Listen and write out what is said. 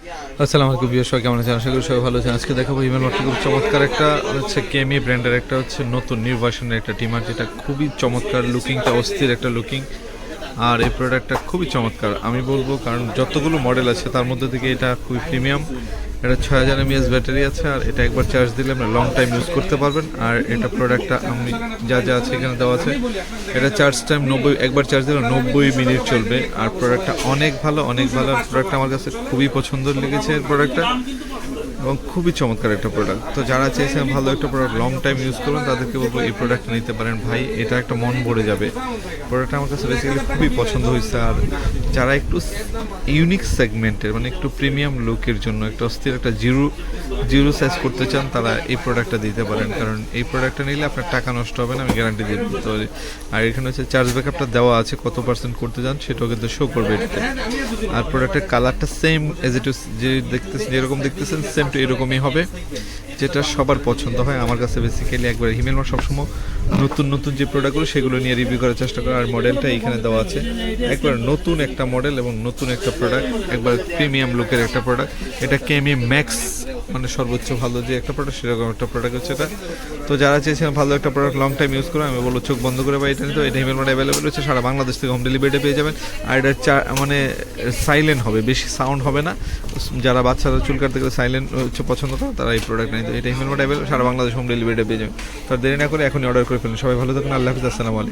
আসসালামু আলাইকুম বিয়ে সবাই কেমন আছেন? আশা করি সবাই ভালো আছেন। আজকে দেখাবো ইমেল মার্কেট খুব চমৎকার একটা হচ্ছে কেমি ব্র্যান্ডের একটা হচ্ছে নতুন নিউ ভার্সনের একটা টিমার যেটা খুবই চমৎকার লুকিংটা অস্থির একটা লুকিং আর এই প্রোডাক্টটা খুবই চমৎকার। আমি বলব কারণ যতগুলো মডেল আছে, তার মধ্যে থেকে এটা খুবই প্রিমিয়াম এটা ছয় হাজার এমএস ব্যাটারি আছে আর এটা একবার চার্জ দিলে আপনি লং টাইম ইউজ করতে পারবেন। আর এটা প্রোডাক্টটা আমি যা যা আছে এখানে দেওয়া আছে, এটা চার্জ টাইম নব্বই, একবার চার্জ দিলে নব্বই মিনিট চলবে। আর প্রোডাক্টটা অনেক ভালো অনেক ভালো। প্রোডাক্টটা আমার কাছে খুবই পছন্দ লেগেছে এই প্রোডাক্টটা এবং খুবই চমৎকার একটা প্রোডাক্ট তো যারা চেয়েছেন ভালো একটা প্রোডাক্ট লং টাইম ইউজ করুন তাদেরকে বলব এই প্রোডাক্ট নিতে পারেন। ভাই, এটা একটা মন ভরে যাবে। প্রোডাক্টটা আমার কাছে বেসিক্যালি খুবই পছন্দ হয়েছে। আর যারা একটু ইউনিক সেগমেন্টের মানে একটু প্রিমিয়াম লুকের জন্য, একটা অস্থির একটা জিরো জিরো সাইজ করতে চান, তারা এই প্রোডাক্টটা দিতে পারেন। কারণ এই প্রোডাক্টটা নিলে আপনার টাকা নষ্ট হবে না, আমি গ্যারান্টি দিয়ে দিতে পারি আর এখানে হচ্ছে চার্জ ব্যাকআপটা দেওয়া আছে, কত পার্সেন্ট করতে চান, সেটাও কিন্তু শো করবে এটাতে। আর প্রোডাক্টের কালারটা সেম এজ ইট ইজ যে দেখতেছেন, যেরকম দেখতেছেন সেম এরকমই হবে। যেটা সবার পছন্দ হয়, আমার কাছে বেসিক্যালি একবার হিমেল মার সবসময় নতুন নতুন যে প্রোডাক্টগুলো সেগুলো নিয়ে রিভিউ করার চেষ্টা করে আর মডেলটা এখানে দেওয়া আছে। একবার নতুন একটা মডেল এবং নতুন একটা প্রোডাক্ট একবার প্রিমিয়াম লুকের একটা প্রোডাক্ট এটা কেমি ম্যাক্স মানে সর্বোচ্চ ভালো যে একটা প্রোডাক্ট সেরকম একটা প্রোডাক্ট হচ্ছে এটা। তো যারা চেয়েছেন ভালো একটা প্রোডাক্ট লং টাইম ইউজ করে আমি বলব চোখ বন্ধ করে বা এটা নিতে এটা হিমেল মার্ট অ্যাভেলেবেল হচ্ছে সারা বাংলাদেশ থেকে হোম ডেলিভারিটা পেয়ে যাবেন। আর এটা চা- মানে সাইলেন্ট হবে, বেশি সাউন্ড হবে না। যারা বাচ্চারা চুল কাটতে গেলে সাইলেন্ট হচ্ছে পছন্দ করে তারা এই প্রোডাক্ট নিতে এটা হিমেল সারা বাংলাদেশ হোম ডেলিভারিটা পেয়ে যাবেন। তার দেরি না করে এখনই অর্ডার করে ফেলুন। সবাই ভালো থাকুন, আল্লাহ হাফিজ, আসসালামু